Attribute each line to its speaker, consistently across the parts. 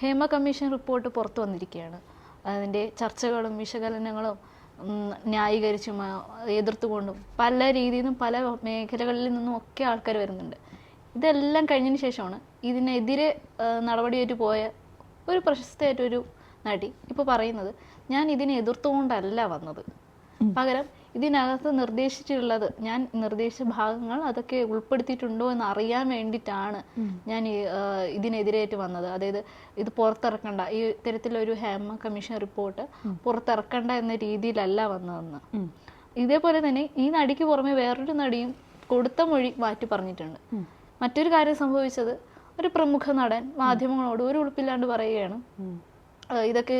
Speaker 1: Hema commission report പുറത്തു വന്നിരിക്കുകയാണ്. അതിന്റെ ചർച്ചകളും വിശകലനങ്ങളും ന്യായീകരിച്ചും എതിർത്തുകൊണ്ടും പല രീതിയിൽ നിന്നും പല മേഖലകളിൽ നിന്നും ഒക്കെ ആൾക്കാർ വരുന്നുണ്ട്. ഇതെല്ലാം കഴിഞ്ഞതിന് ശേഷമാണ് ഇതിനെതിരെ നടപടിയായിട്ട് പോയ ഒരു പ്രശസ്തയായിട്ടൊരു നടി ഇപ്പോൾ പറയുന്നത് ഞാൻ ഇതിനെ എതിർത്തുകൊണ്ടല്ല വന്നത്. പകരം ഇതിനകത്ത് നിർദ്ദേശിച്ചിട്ടുള്ളത് ഞാൻ നിർദ്ദേശ ഭാഗങ്ങൾ അതൊക്കെ ഉൾപ്പെടുത്തിയിട്ടുണ്ടോ എന്ന് അറിയാൻ വേണ്ടിയിട്ടാണ് ഞാൻ ഇതിനെതിരായിട്ട് വന്നത്. അതായത് ഇത് പുറത്തിറക്കണ്ട. ഈ തരത്തിലൊരു ഹേമ കമ്മീഷൻ റിപ്പോർട്ട് പുറത്തിറക്കണ്ട എന്ന രീതിയിലല്ല വന്നതെന്ന്. ഇതേപോലെ തന്നെ ഈ നടിക്ക് പുറമെ വേറൊരു നടിയും കൊടുത്ത മൊഴി മാറ്റി പറഞ്ഞിട്ടുണ്ട്. മറ്റൊരു കാര്യം സംഭവിച്ചത് ഒരു പ്രമുഖ നടൻ മാധ്യമങ്ങളോട് ഒരു ഉളുപ്പില്ലാണ്ട് പറയുകയാണ്. ഇതൊക്കെ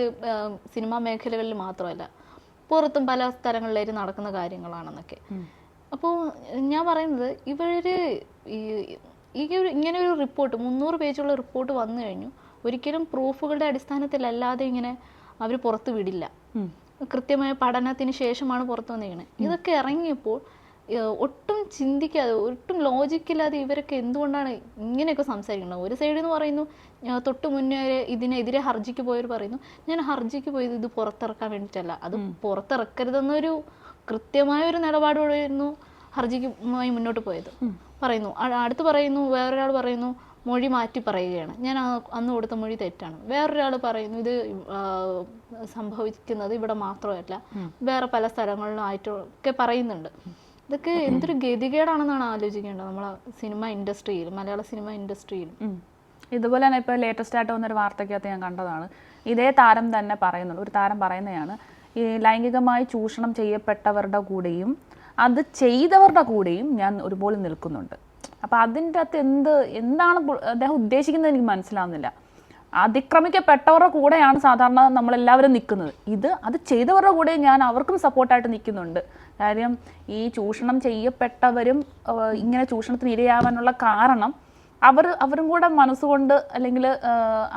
Speaker 1: സിനിമാ മേഖലകളിൽ മാത്രമല്ല. പുറത്തും പല സ്ഥലങ്ങളിലേക്ക് നടക്കുന്ന കാര്യങ്ങളാണെന്നൊക്കെ. അപ്പോൾ ഞാൻ പറയുന്നത് ഇവർ ഈ ഒരു ഇങ്ങനെ ഒരു റിപ്പോർട്ട് മുന്നൂറ് പേജുള്ള റിപ്പോർട്ട് വന്നു കഴിഞ്ഞു. ഒരിക്കലും പ്രൂഫുകളുടെ അടിസ്ഥാനത്തിലല്ലാതെ ഇങ്ങനെ അവർ പുറത്ത് വിടില്ല. കൃത്യമായ പഠനത്തിന് ശേഷമാണ് പുറത്തു വന്നിരിക്കുന്നത് ഇതൊക്കെ ഇറങ്ങിയപ്പോൾ ഒട്ടും ചിന്തിക്കാതെ ഒട്ടും ലോജിക്കില്ലാതെ ഇവരൊക്കെ എന്തുകൊണ്ടാണ് ഇങ്ങനെയൊക്കെ സംസാരിക്കുന്നത്? ഒരു സൈഡിൽ നിന്ന് പറയുന്നു തൊട്ട് മുന്നേ വരെ ഇതിനെതിരെ ഹർജിക്ക് പോയവർ പറയുന്നു ഞാൻ ഹർജിക്ക് പോയത് ഇത് പുറത്തിറക്കാൻ വേണ്ടിയിട്ടല്ല അത് പുറത്തിറക്കരുതെന്നൊരു കൃത്യമായ ഒരു നിലപാടോടെയായിരുന്നു ഹർജിക്കുമായി മുന്നോട്ട് പോയത്. പറയുന്നു അടുത്ത് പറയുന്നു വേറൊരാൾ പറയുന്നു മൊഴി മാറ്റി പറയുകയാണ് ഞാൻ അന്ന് കൊടുത്ത മൊഴി തെറ്റാണ്. വേറൊരാൾ പറയുന്നു ഇത് സംഭവിക്കുന്നത് ഇവിടെ മാത്രമല്ല വേറെ പല സ്ഥലങ്ങളിലും ആയിട്ടൊക്കെ പറയുന്നുണ്ട്. ഇതൊക്കെ എന്തൊരു ഗതികേടാണെന്നാണ് ആലോചിക്കേണ്ടത് നമ്മളെ സിനിമ ഇൻഡസ്ട്രിയിൽ മലയാള സിനിമ ഇൻഡസ്ട്രിയിൽ.
Speaker 2: ഇതുപോലെ തന്നെ ഇപ്പോൾ ലേറ്റസ്റ്റ് ആയിട്ട് വന്നൊരു വാർത്തയ്ക്കകത്ത് ഞാൻ കണ്ടതാണ്. ഇതേ താരം തന്നെ പറയുന്നുണ്ട്. ഒരു താരം പറയുന്നതാണ് ഈ ലൈംഗികമായി ചൂഷണം ചെയ്യപ്പെട്ടവരുടെ കൂടെയും അത് ചെയ്തവരുടെ കൂടെയും ഞാൻ ഒരുപോലെ നിൽക്കുന്നുണ്ട്. അപ്പോൾ അതിന്റെ അകത്ത് എന്ത് എന്താണ് അദ്ദേഹം ഉദ്ദേശിക്കുന്നത് എനിക്ക് മനസ്സിലാവുന്നില്ല. അതിക്രമിക്കപ്പെട്ടവരുടെ കൂടെയാണ് സാധാരണ നമ്മളെല്ലാവരും നിൽക്കുന്നത്. ഇത് അത് ചെയ്തവരുടെ കൂടെ ഞാൻ അവർക്കും സപ്പോർട്ടായിട്ട് നിൽക്കുന്നുണ്ട്. കാര്യം ഈ ചൂഷണം ചെയ്യപ്പെട്ടവരും ഇങ്ങനെ ചൂഷണത്തിന് ഇരയാവാനുള്ള കാരണം അവർ അവരും കൂടെ മനസ്സുകൊണ്ട് അല്ലെങ്കിൽ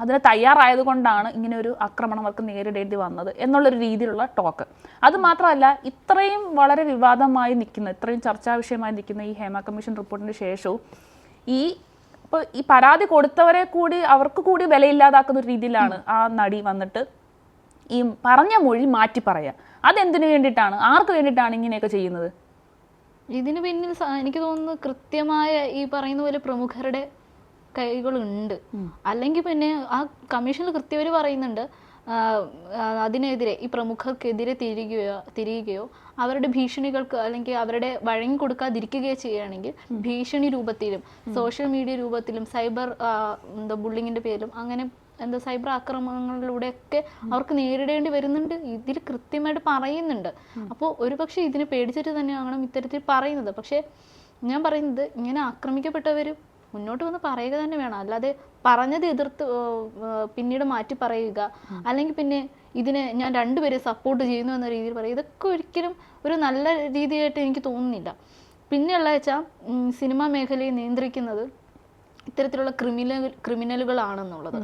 Speaker 2: അതിന് തയ്യാറായത് കൊണ്ടാണ് ഇങ്ങനെ ഒരു ആക്രമണം അവർക്ക് നേരിടേണ്ടി വന്നത് എന്നുള്ളൊരു രീതിയിലുള്ള ടോക്ക് അത് മാത്രമല്ല ഇത്രയും വളരെ വിവാദമായി നിൽക്കുന്ന ഇത്രയും ചർച്ചാ വിഷയമായി നിൽക്കുന്ന ഈ ഹേമ കമ്മീഷൻ റിപ്പോർട്ടിന് ശേഷവും ഈ ഇപ്പോൾ ഈ പരാതി കൊടുത്തവരെ കൂടി അവർക്ക് കൂടി വിലയില്ലാതാക്കുന്ന ഒരു രീതിയിലാണ് ആ നടി വന്നിട്ട് ഈ പറഞ്ഞ മൊഴി മാറ്റി പറയുക അതെന്തിനു വേണ്ടിയിട്ടാണ്? ആർക്ക് വേണ്ടിയിട്ടാണ് ഇങ്ങനെയൊക്കെ ചെയ്യുന്നത്?
Speaker 1: ഇതിന് പിന്നിൽ എനിക്ക് തോന്നുന്നു കൃത്യമായ ഈ പറയുന്ന പോലെ പ്രമുഖരുടെ കൈകളുണ്ട്. അല്ലെങ്കിൽ പിന്നെ ആ കമ്മീഷനിൽ കൃത്യവര് പറയുന്നുണ്ട് അതിനെതിരെ ഈ പ്രമുഖർക്കെതിരെ തിരികുകയോ തിരിയുകയോ അവരുടെ ഭീഷണികൾക്ക് അല്ലെങ്കിൽ അവരുടെ വഴങ്ങി കൊടുക്കാതിരിക്കുകയോ ചെയ്യുകയാണെങ്കിൽ ഭീഷണി രൂപത്തിലും സോഷ്യൽ മീഡിയ രൂപത്തിലും സൈബർ എന്താ ബുള്ളിങ്ങിന്റെ പേരിലും അങ്ങനെ എന്താ സൈബർ ആക്രമണങ്ങളിലൂടെയൊക്കെ അവർക്ക് നേരിടേണ്ടി വരുന്നുണ്ട്. ഇതിൽ കൃത്യമായിട്ട് പറയുന്നുണ്ട്. അപ്പോൾ ഒരുപക്ഷെ ഇതിനെ പേടിച്ചിട്ട് തന്നെയാകണം ഇത്തരത്തിൽ പറയുന്നത്. പക്ഷേ ഞാൻ പറയുന്നത് ഇങ്ങനെ ആക്രമിക്കപ്പെട്ടവർ മുന്നോട്ട് വന്ന് പറയുക തന്നെ വേണം. അല്ലാതെ പറഞ്ഞത് എതിർത്ത് പിന്നീട് മാറ്റി പറയുക. അല്ലെങ്കിൽ പിന്നെ ഇതിനെ ഞാൻ രണ്ടുപേരെ സപ്പോർട്ട് ചെയ്യുന്നു എന്ന രീതിയിൽ പറയുക. ഇതൊക്കെ ഒരിക്കലും ഒരു നല്ല രീതിയായിട്ട് എനിക്ക് തോന്നുന്നില്ല. പിന്നെയുള്ള വെച്ചാൽ സിനിമാ മേഖലയെ നിയന്ത്രിക്കുന്നത് ഇത്തരത്തിലുള്ള ക്രിമിനൽ ക്രിമിനലുകളാണെന്നുള്ളത്.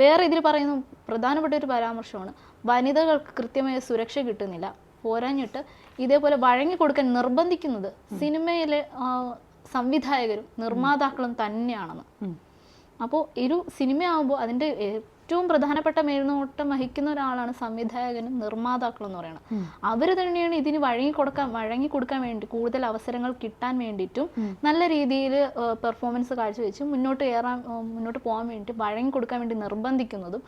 Speaker 1: വേറെ ഇതിൽ പറയുന്ന പ്രധാനപ്പെട്ട ഒരു പരാമർശമാണ് വനിതകൾക്ക് കൃത്യമായ സുരക്ഷ കിട്ടുന്നില്ല. പോരാഞ്ഞിട്ട് ഇതേപോലെ വഴങ്ങി കൊടുക്കാൻ നിർബന്ധിക്കുന്നത് സിനിമയിലെ സംവിധായകരും നിർമ്മാതാക്കളും തന്നെയാണെന്ന്. അപ്പോൾ ഒരു സിനിമയാകുമ്പോൾ അതിന്റെ ഏറ്റവും പ്രധാനപ്പെട്ട മേൽനോട്ടം വഹിക്കുന്ന ഒരാളാണ് സംവിധായകനും നിർമ്മാതാക്കളും എന്ന് പറയുന്നത്. അവർ തന്നെയാണ് ഇതിന് വഴങ്ങി കൊടുക്കാൻ വഴങ്ങി കൊടുക്കാൻ വേണ്ടി കൂടുതൽ അവസരങ്ങൾ കിട്ടാൻ വേണ്ടിയിട്ടും നല്ല രീതിയിൽ പെർഫോമൻസ് കാഴ്ചവെച്ച് മുന്നോട്ട് കയറാൻ മുന്നോട്ട് പോകാൻ വേണ്ടി വഴങ്ങി കൊടുക്കാൻ വേണ്ടി നിർബന്ധിക്കുന്നതും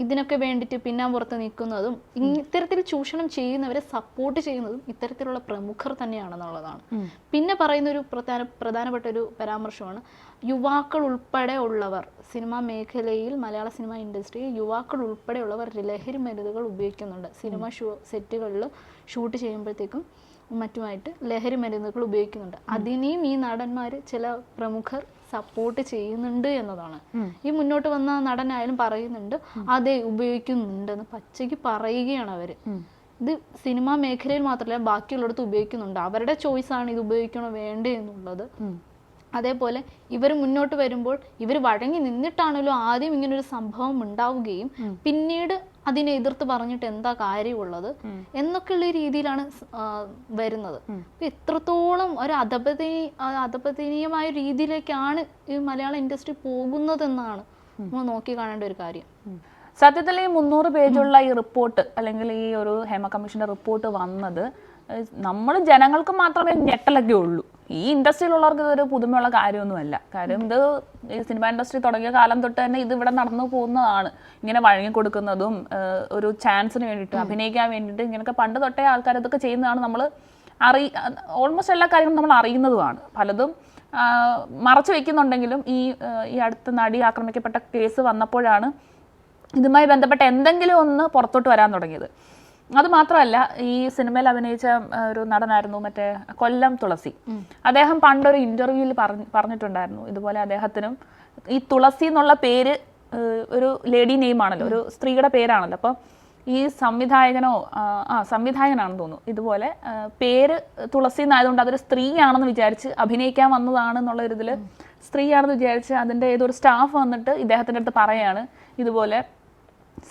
Speaker 1: ഇതിനൊക്കെ വേണ്ടിയിട്ട് പിന്നാമ്പുറത്ത് നിൽക്കുന്നതും ഇത്തരത്തിൽ ചൂഷണം ചെയ്യുന്നവരെ സപ്പോർട്ട് ചെയ്യുന്നതും ഇത്തരത്തിലുള്ള പ്രമുഖർ തന്നെയാണെന്നുള്ളതാണ്. പിന്നെ പറയുന്ന ഒരു പ്രധാന പ്രധാനപ്പെട്ട ഒരു പരാമർശമാണ്. യുവാക്കൾ ഉൾപ്പെടെ ഉള്ളവർ സിനിമാ മേഖലയിൽ മലയാള സിനിമ ഇൻഡസ്ട്രിയിൽ യുവാക്കൾ ഉൾപ്പെടെയുള്ളവർ ലഹരി മരുന്നുകൾ ഉപയോഗിക്കുന്നുണ്ട്. സിനിമ ഷൂ സെറ്റുകളിൽ ഷൂട്ട് ചെയ്യുമ്പോഴത്തേക്കും മറ്റുമായിട്ട് ലഹരി മരുന്നുകൾ ഉപയോഗിക്കുന്നുണ്ട്. അതിനെയും ഈ നടന്മാർ ചില പ്രമുഖർ സപ്പോർട്ട് ചെയ്യുന്നുണ്ട് എന്നതാണ്. ഈ മുന്നോട്ട് വന്ന നടനായാലും പറയുന്നുണ്ട് അതെ ഉപയോഗിക്കുന്നുണ്ടെന്ന് പച്ചയ്ക്ക് പറയുകയാണ് അവർ. ഇത് സിനിമാ മേഖലയിൽ മാത്രമല്ല ബാക്കിയുള്ളിടത്ത് ഉപയോഗിക്കുന്നുണ്ട്. അവരുടെ ചോയ്സ് ആണ് ഇത് ഉപയോഗിക്കണോ വേണ്ടേ എന്നുള്ളത്. അതേപോലെ ഇവർ മുന്നോട്ട് വരുമ്പോൾ ഇവർ വഴങ്ങി നിന്നിട്ടാണല്ലോ ആദ്യം ഇങ്ങനൊരു സംഭവം ഉണ്ടാവുകയും പിന്നീട് അതിനെ എതിർത്ത് പറഞ്ഞിട്ട് എന്താ കാര്യമുള്ളത് എന്നൊക്കെയുള്ള രീതിയിലാണ് വരുന്നത്. അപ്പൊ എത്രത്തോളം ഒരു അധപതി അധപതനീയമായ രീതിയിലേക്കാണ് ഈ മലയാള ഇൻഡസ്ട്രി പോകുന്നതെന്നാണ് നമ്മൾ നോക്കി കാണേണ്ട ഒരു കാര്യം.
Speaker 2: സത്യത്തിൽ ഈ മുന്നൂറ് പേജുള്ള ഈ റിപ്പോർട്ട് അല്ലെങ്കിൽ ഈ ഒരു ഹേമ കമ്മീഷന്റെ റിപ്പോർട്ട് വന്നത് നമ്മൾ ജനങ്ങൾക്ക് മാത്രമേ ഞെട്ടലൊക്കെ ഉള്ളൂ. ഈ ഇൻഡസ്ട്രിയിലുള്ളവർക്ക് ഇതൊരു പുതുമയുള്ള കാര്യമൊന്നുമല്ല. കാര്യം ഇത് ഈ സിനിമ ഇൻഡസ്ട്രി തുടങ്ങിയ കാലം തൊട്ട് തന്നെ ഇത് ഇവിടെ നടന്നു പോകുന്നതാണ്. ഇങ്ങനെ വഴങ്ങി കൊടുക്കുന്നതും ഒരു ചാൻസിന് വേണ്ടിയിട്ട് അഭിനയിക്കാൻ വേണ്ടിയിട്ട് ഇങ്ങനെയൊക്കെ പണ്ട് തൊട്ടേ ആൾക്കാർ ഇതൊക്കെ ചെയ്യുന്നതാണ് നമ്മൾ അറി ഓൾമോസ്റ്റ് എല്ലാ കാര്യങ്ങളും നമ്മൾ അറിയുന്നതുമാണ്. പലതും മറച്ചു വെക്കുന്നുണ്ടെങ്കിലും ഈ ഈ അടുത്ത നടി ആക്രമിക്കപ്പെട്ട കേസ് വന്നപ്പോഴാണ് ഇതുമായി ബന്ധപ്പെട്ട എന്തെങ്കിലും ഒന്ന് പുറത്തോട്ട് വരാൻ തുടങ്ങിയത്. അത് മാത്രമല്ല ഈ സിനിമയിൽ അഭിനയിച്ച ഒരു നടനായിരുന്നു മറ്റേ കൊല്ലം തുളസി. അദ്ദേഹം പണ്ടൊരു ഇന്റർവ്യൂവിൽ പറഞ്ഞു പറഞ്ഞിട്ടുണ്ടായിരുന്നു ഇതുപോലെ അദ്ദേഹത്തിനും ഈ തുളസി എന്നുള്ള പേര് ഒരു ലേഡി നെയിം ആണല്ലോ ഒരു സ്ത്രീയുടെ പേരാണല്ലോ. അപ്പോൾ ഈ സംവിധായകനോ ആ, ആ സംവിധായകനാണെന്ന് തോന്നുന്നു. ഇതുപോലെ പേര് തുളസി എന്നായതുകൊണ്ട് അതൊരു സ്ത്രീയാണെന്ന് വിചാരിച്ച് അഭിനയിക്കാൻ വന്നതാണ് എന്നുള്ള ഒരു ഇതിൽ സ്ത്രീയാണെന്ന് വിചാരിച്ച് അതിന്റെ ഏതൊരു സ്റ്റാഫ് വന്നിട്ട് ഇദ്ദേഹത്തിന്റെ അടുത്ത് പറയാണ് ഇതുപോലെ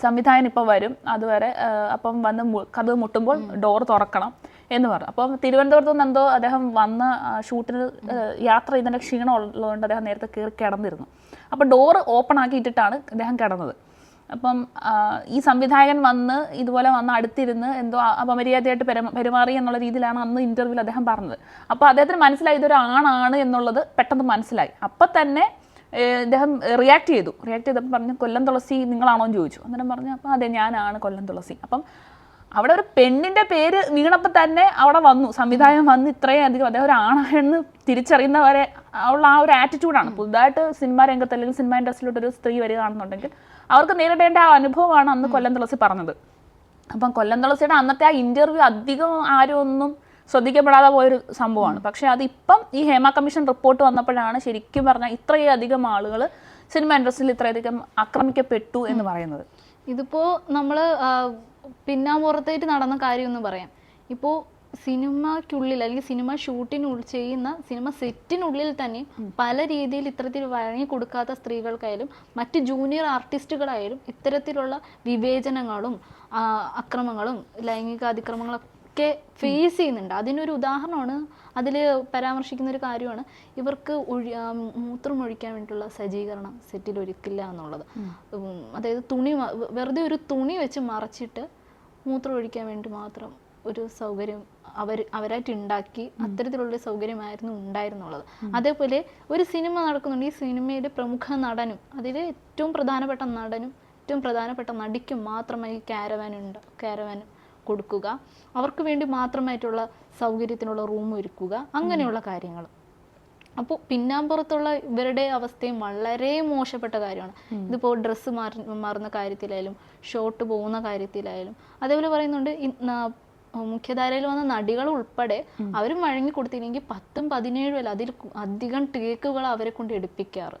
Speaker 2: സംവിധായകൻ ഇപ്പോൾ വരും. അതുവരെ അപ്പം വന്ന് കഥ മുട്ടുമ്പോൾ ഡോർ തുറക്കണം എന്ന് പറഞ്ഞു. അപ്പം തിരുവനന്തപുരത്ത് നിന്ന് എന്തോ അദ്ദേഹം വന്ന ഷൂട്ടിന് യാത്ര ചെയ്തതിന്റെ ക്ഷീണം ഉള്ളതുകൊണ്ട് അദ്ദേഹം നേരത്തെ കയറി കിടന്നിരുന്നു. അപ്പം ഡോർ ഓപ്പൺ ആക്കിയിട്ടിട്ടാണ് അദ്ദേഹം കിടന്നത്. അപ്പം ഈ സംവിധായകൻ വന്ന് ഇതുപോലെ വന്ന് അടുത്തിരുന്ന് എന്തോ അപമര്യാദയായിട്ട് പെരുമ പെരുമാറി എന്നുള്ള രീതിയിലാണ് അന്ന് ഇന്റർവ്യൂവിൽ അദ്ദേഹം പറഞ്ഞത്. അപ്പോൾ അദ്ദേഹത്തിന് മനസ്സിലായി ഇതൊരു ആണാണ് എന്നുള്ളത് പെട്ടെന്ന് മനസ്സിലായി. അപ്പം തന്നെ ഏഹ്, ഇദ്ദേഹം റിയാക്ട് ചെയ്തു. റിയാക്ട് ചെയ്തപ്പോൾ പറഞ്ഞു കൊല്ലം തുളസി നിങ്ങളാണോ? എന്ന് ചോദിച്ചു. അന്നേരം പറഞ്ഞു അപ്പം അതെ ഞാനാണ് കൊല്ലം തുളസി. അപ്പം അവിടെ ഒരു പെണ്ണിന്റെ പേര് വീണപ്പോൾ തന്നെ അവിടെ വന്നു. സംവിധായകൻ വന്ന് ഇത്രയും അധികം അദ്ദേഹം ഒരു ആണാണെന്ന് തിരിച്ചറിയുന്നവരെ ഉള്ള ആ ഒരു ആറ്റിറ്റ്യൂഡാണ് പുതുതായിട്ട് സിനിമാ രംഗത്ത് അല്ലെങ്കിൽ സിനിമ ഇൻഡസ്ട്രിയിലോട്ട് ഒരു സ്ത്രീ വരികയാണെന്നുണ്ടെങ്കിൽ അവർക്ക് നേരിടേണ്ട ആ അനുഭവമാണ് അന്ന് കൊല്ലം തുളസി പറഞ്ഞത്. അപ്പം കൊല്ലം തുളസിയുടെ അന്നത്തെ ആ ഇന്റർവ്യൂ അധികം ആരും ഒന്നും ശ്രദ്ധിക്കപ്പെടാതെ പോയൊരു സംഭവമാണ്. പക്ഷെ അതിപ്പം ഈ ഹേമ കമ്മീഷൻ റിപ്പോർട്ട് വന്നപ്പോഴാണ് ശരിക്കും പറഞ്ഞാൽ ഇത്രയധികം ആളുകൾ സിനിമ ഇൻഡസ്ട്രിയിൽ ഇത്രയധികം ആക്രമിക്കപ്പെട്ടു എന്ന് പറയുന്നത്.
Speaker 1: ഇതിപ്പോൾ നമ്മൾ പിന്നാമ്പുറത്തേറ്റ് നടന്ന കാര്യം എന്ന് പറയാം. ഇപ്പോൾ സിനിമയ്ക്കുള്ളിൽ അല്ലെങ്കിൽ സിനിമ ഷൂട്ടിനുള്ളിൽ ചെയ്യുന്ന സിനിമ സെറ്റിനുള്ളിൽ തന്നെ പല രീതിയിൽ ഇത്തരത്തിൽ വഴങ്ങി കൊടുക്കാത്ത സ്ത്രീകൾക്കായാലും മറ്റ് ജൂനിയർ ആർട്ടിസ്റ്റുകളായാലും ഇത്തരത്തിലുള്ള വിവേചനങ്ങളും അക്രമങ്ങളും ലൈംഗിക അതിക്രമങ്ങളൊക്കെ ഫേസ് ചെയ്യുന്നുണ്ട്. അതിനൊരു ഉദാഹരണമാണ്. അതിൽ പരാമർശിക്കുന്ന ഒരു കാര്യമാണ്. ഇവർക്ക് ഒഴി മൂത്രം ഒഴിക്കാൻ വേണ്ടിയിട്ടുള്ള സജ്ജീകരണം സെറ്റിൽ ഒരുക്കില്ല എന്നുള്ളത്. അതായത് തുണി വെറുതെ ഒരു തുണി വെച്ച് മറച്ചിട്ട് മൂത്രം ഒഴിക്കാൻ വേണ്ടി മാത്രം ഒരു സൗകര്യം അവർ അവരായിട്ട് ഉണ്ടാക്കി അത്തരത്തിലുള്ള സൗകര്യമായിരുന്നു ഉണ്ടായിരുന്നുള്ളത്. അതേപോലെ ഒരു സിനിമ നടക്കുന്നുണ്ട്. ഈ സിനിമയിലെ പ്രമുഖ നടനും അതിൽ ഏറ്റവും പ്രധാനപ്പെട്ട നടനും ഏറ്റവും പ്രധാനപ്പെട്ട നടിക്കും മാത്രമായി ക്യാരവാനുണ്ട് ഉണ്ട്. ക്യാരവാൻ കൊടുക്കുക. അവർക്ക് വേണ്ടി മാത്രമായിട്ടുള്ള സൗകര്യത്തിനുള്ള റൂം ഒരുക്കുക. അങ്ങനെയുള്ള കാര്യങ്ങൾ. അപ്പോൾ പിന്നാമ്പുറത്തുള്ള ഇവരുടെ അവസ്ഥയും വളരെ മോശപ്പെട്ട കാര്യമാണ്. ഇതിപ്പോൾ ഡ്രസ്സ് മാറി മാറുന്ന കാര്യത്തിലായാലും ഷോർട്ട് പോകുന്ന കാര്യത്തിലായാലും. അതേപോലെ പറയുന്നുണ്ട് മുഖ്യധാരയിൽ വന്ന നടികൾ ഉൾപ്പെടെ അവരും വഴങ്ങി കൊടുത്തില്ലെങ്കിൽ പത്തും പതിനേഴും അല്ല അതിൽ അധികം ടേക്കുകൾ അവരെ കൊണ്ട് എടുപ്പിക്കാറ്.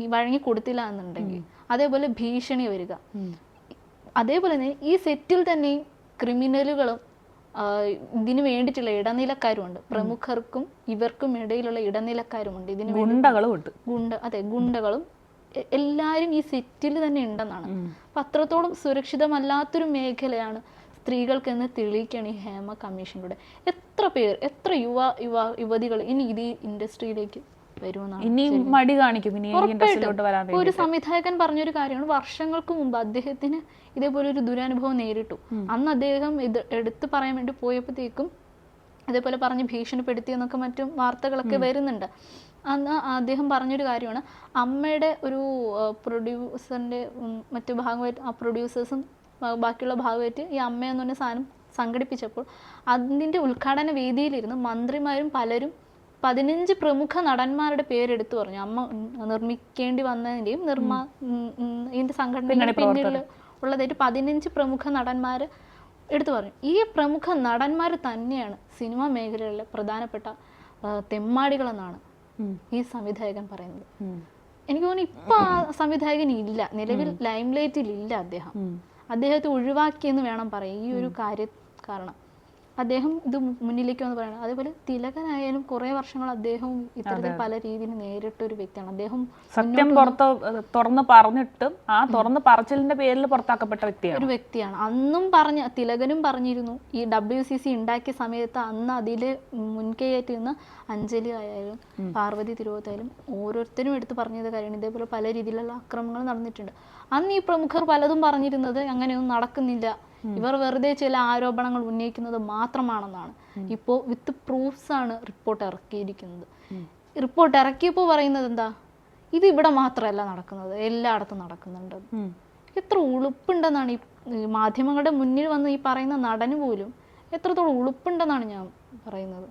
Speaker 1: ഈ വഴങ്ങി കൊടുത്തില്ല എന്നുണ്ടെങ്കിൽ. അതേപോലെ ഭീഷണി വരിക. അതേപോലെ തന്നെ ഈ സെറ്റിൽ തന്നെ ക്രിമിനലുകളും ഇതിന് വേണ്ടിയിട്ടുള്ള ഇടനിലക്കാരുമുണ്ട്. പ്രമുഖർക്കും ഇവർക്കും ഇടയിലുള്ള ഇടനിലക്കാരുമുണ്ട്. ഇതിന്
Speaker 2: ഗുണ്ടകളും ഉണ്ട്.
Speaker 1: ഗുണ്ട അതെ ഗുണ്ടകളും എല്ലാരും എല്ലാവരും ഈ സെറ്റിൽ തന്നെ ഉണ്ടെന്നാണ്. അപ്പൊ അത്രത്തോളം സുരക്ഷിതമല്ലാത്തൊരു മേഖലയാണ് സ്ത്രീകൾക്കെന്ന് തെളിയിക്കുകയാണ് ഈ ഹേമ കമ്മീഷനിലൂടെ. എത്ര പേർ എത്ര യുവ യുവ യുവതികൾ ഇനി ഇത് ഇൻഡസ്ട്രിയിലേക്ക് വരുമെന്നാണ്
Speaker 2: ഇനി മടി കാണിക്കും. ഇനി
Speaker 1: ഒരു സംവിധായകൻ പറഞ്ഞൊരു കാര്യമാണ്. വർഷങ്ങൾക്ക് മുമ്പ് അദ്ദേഹത്തിന് ഇതേപോലെ ഒരു ദുരനുഭവം നേരിട്ടു. അന്ന് അദ്ദേഹം ഇത് എടുത്തു പറയാൻ വേണ്ടി പോയപ്പോഴത്തേക്കും അതേപോലെ പറഞ്ഞ് ഭീഷണിപ്പെടുത്തി എന്നൊക്കെ മറ്റും വാർത്തകളൊക്കെ വരുന്നുണ്ട്. അന്ന് അദ്ദേഹം പറഞ്ഞൊരു കാര്യമാണ് അമ്മയുടെ ഒരു പ്രൊഡ്യൂസറിന്റെ മറ്റു ഭാഗമായിട്ട് ആ പ്രൊഡ്യൂസേഴ്സും ബാക്കിയുള്ള ഭാഗമായിട്ട് ഈ അമ്മ എന്ന് പറഞ്ഞ സാധനം സംഘടിപ്പിച്ചപ്പോൾ അതിന്റെ ഉദ്ഘാടന വേദിയിലിരുന്ന് മന്ത്രിമാരും പലരും പതിനഞ്ച് പ്രമുഖ നടന്മാരുടെ പേരെടുത്തു പറഞ്ഞു. അമ്മ നിർമ്മിക്കേണ്ടി വന്നതിന്റെയും നിർമ്മാ ഇതിന്റെ സംഘടനയുടെ പിന്നിൽ ഉള്ളതായിട്ട് പതിനഞ്ച് പ്രമുഖ നടന്മാർ എടുത്തു പറഞ്ഞു. ഈ പ്രമുഖ നടന്മാർ തന്നെയാണ് സിനിമാ മേഖലയിലെ പ്രധാനപ്പെട്ട തെമ്മാടികളെന്നാണ് ഈ സംവിധായകൻ പറയുന്നത്. എനിക്ക് തോന്നുന്നു ഇപ്പൊ ആ സംവിധായകൻ ഇല്ല. നിലവിൽ ലൈംലൈറ്റിൽ ഇല്ല അദ്ദേഹം. അദ്ദേഹത്തെ ഒഴിവാക്കിയെന്ന് വേണം പറയാൻ ഈ ഒരു കാര്യ കാരണം. അദ്ദേഹം ഇത് മുന്നിലേക്ക് വന്ന് പറയുന്നത് അതേപോലെ തിലകനായാലും കുറെ വർഷങ്ങൾ അദ്ദേഹവും ഇത്തരത്തിൽ പല രീതിയിൽ നേരിട്ട ഒരു വ്യക്തിയാണ്. അദ്ദേഹം
Speaker 2: സത്യം പുറത്ത് തുറന്ന് പറഞ്ഞിട്ടും ആ തുറന്ന് പറച്ചിലിന്റെ പേരിൽ പുറത്താക്കപ്പെട്ട വ്യക്തിയാണ്.
Speaker 1: ഒരു വ്യക്തിയാണ്. അന്നും പറഞ്ഞ തിലകനും പറഞ്ഞിരുന്നു ഈ ഡബ്ല്യു സി സി ഉണ്ടാക്കിയ സമയത്ത് അന്ന് അതിൽ മുൻകൈയായിട്ട് നിന്ന അഞ്ജലി ആയാലും പാർവതി തിരുവോത്തായാലും ഓരോരുത്തരും എടുത്ത് പറഞ്ഞത് കാര്യമാണ്. ഇതേപോലെ പല രീതിയിലുള്ള അക്രമങ്ങൾ നടന്നിട്ടുണ്ട്. അന്ന് ഈ പ്രമുഖർ പലതും പറഞ്ഞിരുന്നത് അങ്ങനെയൊന്നും നടക്കുന്നില്ല. ഇവർ വെറുതെ ചില ആരോപണങ്ങൾ ഉന്നയിക്കുന്നത് മാത്രമാണെന്നാണ്. ഇപ്പോൾ വിത്ത് പ്രൂഫ്സ് ആണ് റിപ്പോർട്ട് ഇറക്കിയിരിക്കുന്നത്. റിപ്പോർട്ട് ഇറക്കിയപ്പോൾ പറയുന്നത് എന്താ? ഇത് ഇവിടെ മാത്രമല്ല നടക്കുന്നത്. എല്ലായിടത്തും നടക്കുന്നുണ്ട്. എത്ര ഉളുപ്പുണ്ടെന്നാണ് ഈ ഈ മാധ്യമങ്ങളുടെ മുന്നിൽ വന്ന് ഈ പറയുന്ന നടന് പോലും എത്രത്തോളം ഉളുപ്പുണ്ടെന്നാണ് ഞാൻ പറയുന്നത്.